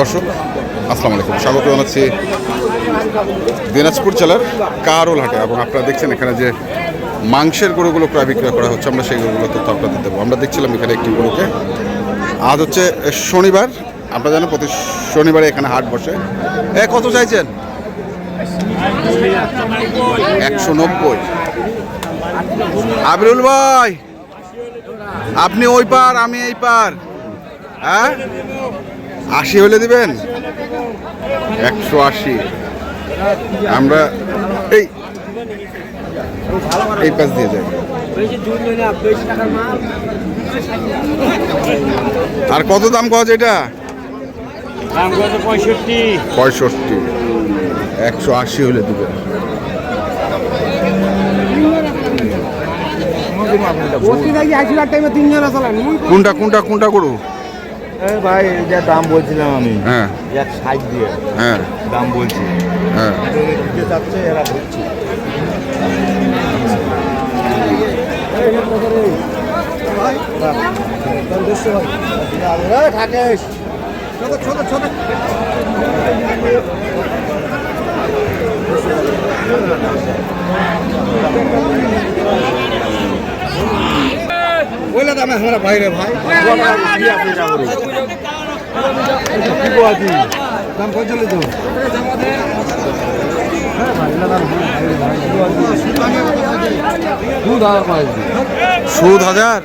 দর্শক, আসসালামু আলাইকুম। স্বাগত জানাচ্ছি দিনাজপুর জেলার কারোল হাটে এবং আপনারা দেখছেন এখানে যে মাংসের গরুগুলো প্রায় বিক্রয় করা হচ্ছে, আমরা সেই গরুগুলো তথ্য আপনাদের দেবো। আমরা দেখছিলাম এখানে একটি গরুকে। আজ হচ্ছে শনিবার, আপনারা জানেন প্রতি শনিবারে এখানে হাট বসে। এ, কত চাইছেন? একশো নব্বই। আবিরুল ভাই, আপনি ওই পার, আমি এই পার। হ্যাঁ? আশি হলে দিবেন? একশো আশি। আমরা এই এই পাশ দিয়ে যাই। আর কত দাম কজ এটা? পঁয়ষট্টি। পঁয়ষট্টি একশো আশি হলে দিবেন। কোনটা কোনটা কোনটা করু ভাই যা দাম বলছিলাম আমি হ্যাঁ। এক ষাট দিয়ে হ্যাঁ। দাম বলছি। হ্যাঁ। দিতে চাচ্ছে এরা ধরছে। বলে দামে আমরা বাইরে ভাই। দাম সুদ হাজার?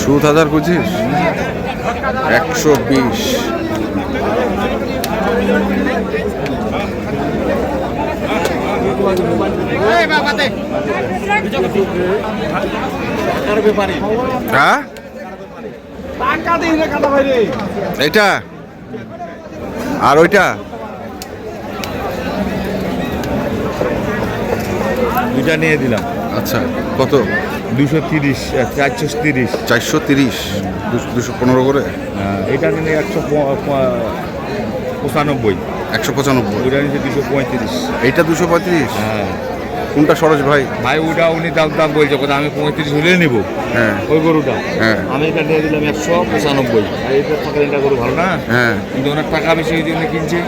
সুদ হাজার বুঝিস একশো বিশ। হ্যাঁ? এইটা? আর ওইটা? দুইটা নিয়ে দিলাম। আচ্ছা কত? দুশো তিরিশ চারশো তিরিশ। চারশো তিরিশ দুশো পনেরো করে? এটা নিলে একশো পঁচানব্বই। একশো পঁচানব্বই। ওইটা নিচ্ছে দুশো পঁয়ত্রিশ। এইটা দুশো পঁয়ত্রিশ? হ্যাঁ। কোনটা সরোজ ভাই? ভাই ওটা উনি দাম দাম বলছে কথা আমি পঁয়ত্রিশ হলে নিবো। হ্যাঁ। ওই গরুটা। হ্যাঁ। আমি এটা নিয়ে দিলাম একশো পঁচানব্বই। আর এটা থাকা এটা গরু ভালো না? হ্যাঁ। কিন্তু ওনার টাকা বেশি ওই জন্য কিনছে।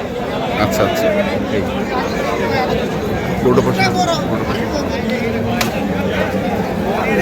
আচ্ছা আচ্ছা।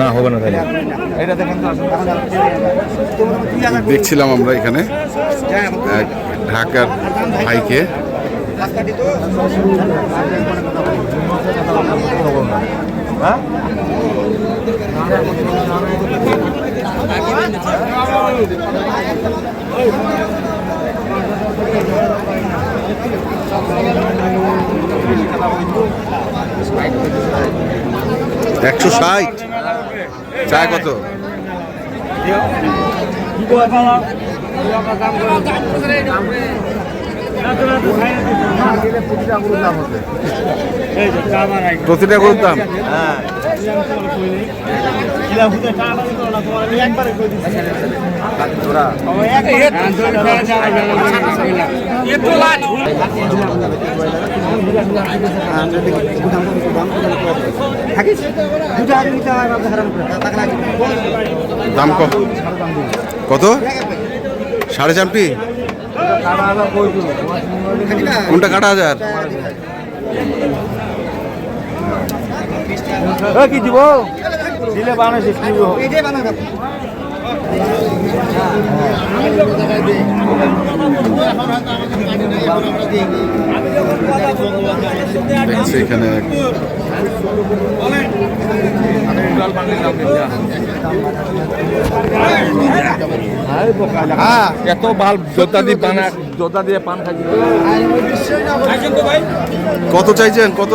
না হবে না তাহলে। দেখছিলাম আমরা এখানে ঢাকার ভাইকে। একশো ষাট। চায় কত? প্রতিটা গরুর দাম। হয় বাবা হারাম করে টাকা লাগে দাম কত? কত? সাড়ে চারটি কোনটা কাটা হাজার? কি দিব? দিলে বানাইছে কি এটাই বানাবে এখানে এত বাল জোতা দিয়ে পান জোতা দিয়ে পান খাই কত চাইছেন? কত?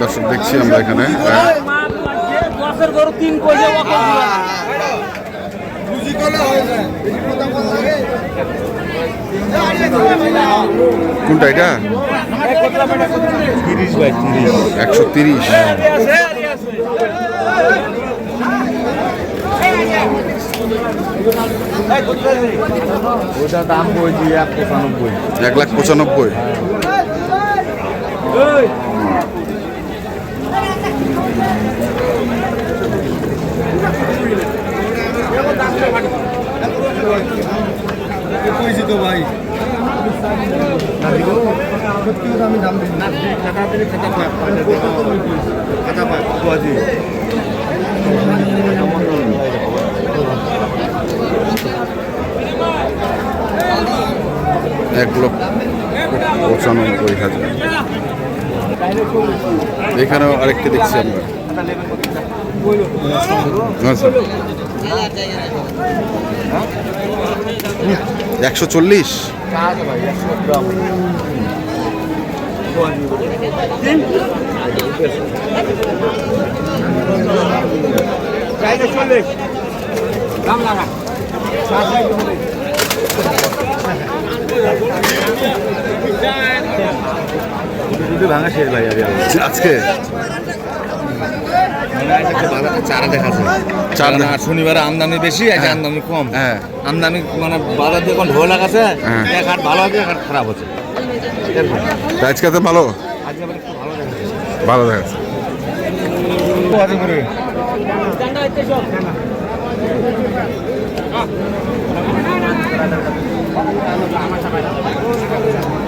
দর্শক দেখছি আমরা এখানে। কোনটা এটা? বাই তিরিশ একশো তিরিশ। ওটা দাম বলছি এক পঁচানব্বই। এক লাখ পঁচানব্বই। পরিচিত ভাই এক লক্ষ পঁচানব্বই হাজার। এখানেও আরেকটি দেখছি আমরা। আচ্ছা একশো চল্লিশ। ভাঙা শেষ ভাই আজকে? চারা দেখাচ্ছে চার চার আর শনিবারে আমদানি বেশি হ্যাঁ। আমদানি কম। হ্যাঁ। আমদানি মানে বাজার দিয়ে এখন ঢোল লাগাছে হ্যাঁ। এক হাট ভালো আছে এক হাট খারাপ তা আজকে তো ভালো? ভালো দেখাচ্ছে। আছে আমার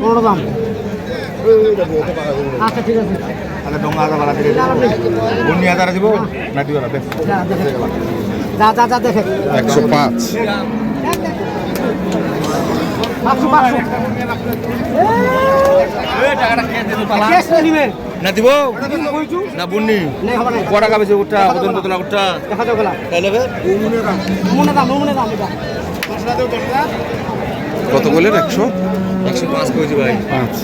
পনেরো দাম। আচ্ছা ঠিক আছে। তাহলে ডোঙ্গা আদা বাড়া দিয়ে বন্যি আদা দিব। না দিব না যা দেখে যা যা যা দেখে। একশো পাঁচ। না দিব। না বুন্নি। দেখা যাবে। দাম। মনে দাম এটা। কত বললেন একশো? একশো পাঁচ করেছি ভাই। পাঁচ।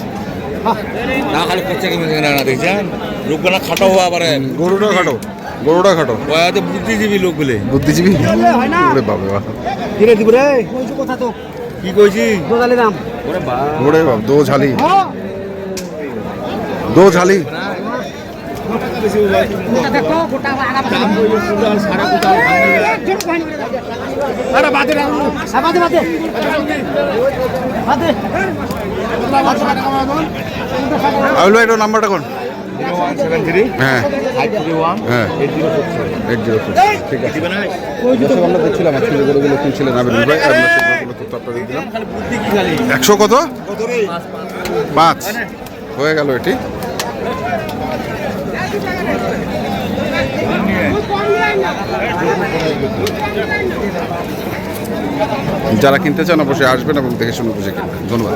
না খালি খরচা কমে না না দেখছেন লোকগুলা খাটো হওয়া পারে গরুটা খাটো গরুটা খাটো। ওয়াতে বুদ্ধিজীবী লোক বলে বুদ্ধিজীবী হয় না। ওরে বাবা কিরে দিব রে? কইছো কথা তো। কি কইছি? দোদালি দাম। ওরে বা ওরে বাবা দো ঝালি। আউল এটা নাম্বারটা কোন? হ্যাঁ। হ্যাঁ। ঠিক আছে। আমরা দেখছিলাম কিনছিলেন। ভাই আপনাদের দিলাম। একশো কত? পাঁচ। হয়ে গেল এটি। যারা কিনতে চান অবশ্যই আসবেন এবং দেখে শুনে বুঝে কিনবেন। ধন্যবাদ।